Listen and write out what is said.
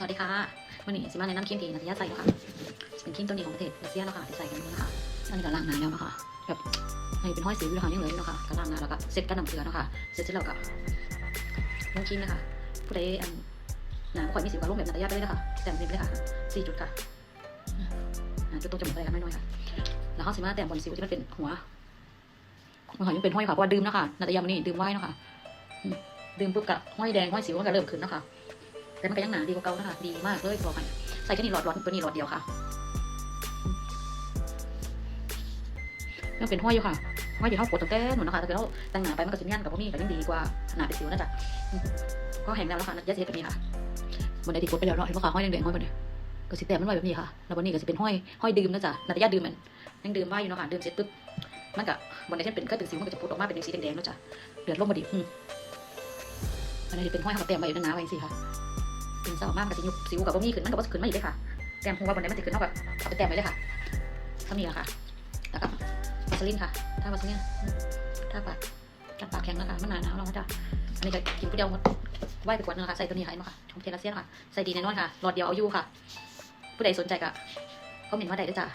สวัสดีค่ะวันนี้สิมาแนะนำครีมที่นัทยาใส่ค่ะเป็นครีมตัวนี้ของประเทศรัสเซียเนาะค่ะใส่กันนี้นะคะอันนี้ก็ล้างหน้าแล้วนะคะแบบให้เป็นห้อยสิวอยู่นะคะยังเหลืออยู่นะคะก็ล้างหน้าแล้วก็เซ็ตกันน้ำเกลือนะคะเสร็จเสร็จแล้วก็ลงครีมนะคะผู้ใดอันหน้าบ่อยมีสิวก็ลงแบบนัทยาไปเลยนะคะแต่งเต็มเลยค่ะสี่จุดค่ะจุดตรงจมูกอะไรกันน้อยๆค่ะแล้วเขาสิมาแต่งบนสิวที่มันเป็นหัวมันหอยยังเป็นห้อยค่ะเพราะว่าดื่มนะคะนัทยามันนี่ดื่มไว้นะคะดื่มปุ๊บก็ห้อยแดงห้อยสิวมันก็เริ่มขึ้นนะคะ แต่มันก็ยังหนาดีกว่าเก่านะคะดีมากเลยบอกให้ใส่แค่นี้หลอดร้อนตัวนี้หลอดเดียวค่ะยังเป็นห้อยอยู่ค่ะห้อยอยู่เท่าปวดตั้งแต่หนูนะคะแต่เราแต่งหนาไปมันก็สิเนียนกับพวกนี้ก็ยังดีกว่าหนาเป็นสิวนะจ๊ะก็แห้งแล้วนะคะยัดเสร็จแบบนี้ค่ะบนไดที่กดไปแล้วเนาะเห็นว่าขาห้อยแดงๆห้อยบนนี้ก็สิแต้มมันไวแบบนี้ค่ะแล้วบนนี้ก็จะเป็นห้อยห้อยดื่มนะจ๊ะนัดยัดดื่มมันยังดื่มไว้อยู่เนาะค่ะดื่มเสร็จปุ๊บมันก็บนไดที่เป็นเคยเป็นสิวมันก็จะพุดออกมาเป็นสีแดงๆนะจ๊ะเดือดลงมาดิอืมอันนี้เป็นห้อยเขาก็แต้มไว้อยู่หนาๆไว้สิค่ะ ถึงเศร้ามากกับสิยุบสิวกับบ่มีขึ้นมันกับว่ขึ้นมาอีกเลยค่ะแต้มหัวบนนี้มันจะขึ้นเท่ากับเอาไปแต้มไว้เลยค่ะเท่านี้แหละค่ะแล้วก็วาสลินค่ะ ถ้าวาสลินถ้าปากถ้าปากแข็งนะคะมันหนาหนาวแล้วนะจ๊ะอันนี้ก็กินผู้เดียวหมดไหวไปกว่านึงค่ะใส่ตัวนี้ค่ะมาค่ะของเทเลเซียนค่ะใส่ดีแน่นอนค่ะหลอดเดียวเอาอยู่ค่ะ ผู้ใดสนใจก็คอมเมนต์มาใด้ด้จ้ะ